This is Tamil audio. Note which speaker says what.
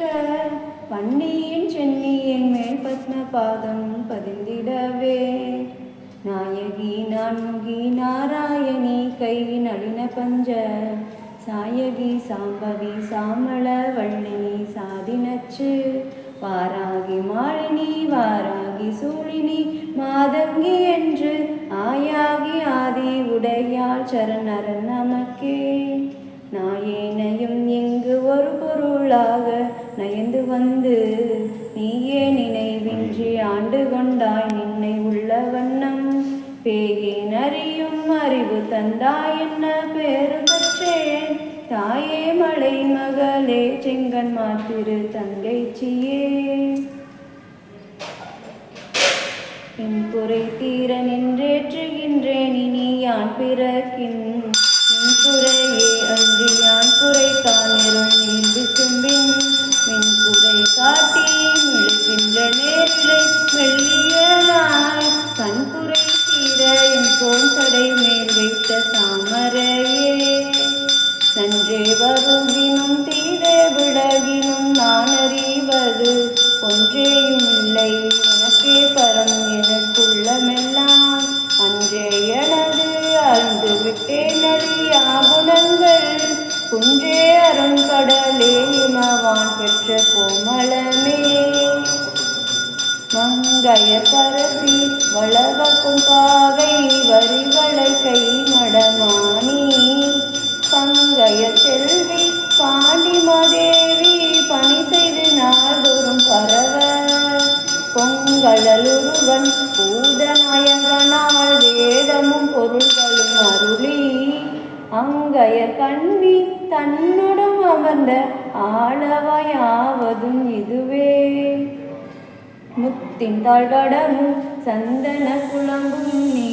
Speaker 1: இருக்க வண்டியின் சென்னியின் மேல் பத்ம பாதம் பதிந்திடவே. நாயகி நான்முகி நாராயணி கை நளின பஞ்ச சாயகி சாம்பவி சாமள வள்ளினி சாதினச்சு வாராகி மாலினி வாராகி சூழினி மாதங்கி என்று ஆயாகி ஆதி உடையாள் சரணரன் நமக்கே. நாயேனையும் வந்து நீயே நினைவின்றி ஆண்டு கொண்டாய் நின்னை உள்ள வண்ணம். பேயேன் அறியும் அறிவு தந்தாய் என்ன பேரு பெற்றேன் தாயே மலை மகளே செங்கன் மாத்திரு தங்கைச்சியே என் குறை தீர நின்றேற்றுகின்றேன் இனி யான் பிறக்கின்? என் குறை மெல்லியலாய் கண் தீர என் கோன் மேல் வைத்த தாமரையே. நன்றே வருகினும் தீரே விலகினும் நான் அறிவது ஒன்றேயும் இல்லை. எனக்கே பரம் எனக்குள்ளமெல்லாம் அன்றே எனது அழுந்து விட்டேன் அறியா குணங்கள். குன்றே அருங்கடலே இமவான் பெற்ற கோமளமே. மங்கைய கரசி வளவக்கும் பாவை வரிவளை கை நடமானி பங்கைய செல்வி பாண்டிமாதேவி பணி செய்து நாள்தோறும் பரவ. பொங்கலலுருவன் பூதநாயகனால் வேதமும் பொருள்களும் அருளி. அங்கைய கண்ணி தன்னுடன் அமர்ந்த ஆளவையாவதும் இதுவே. முத்தின் தாழ்வடமும் சந்தன குழம்பும் நீ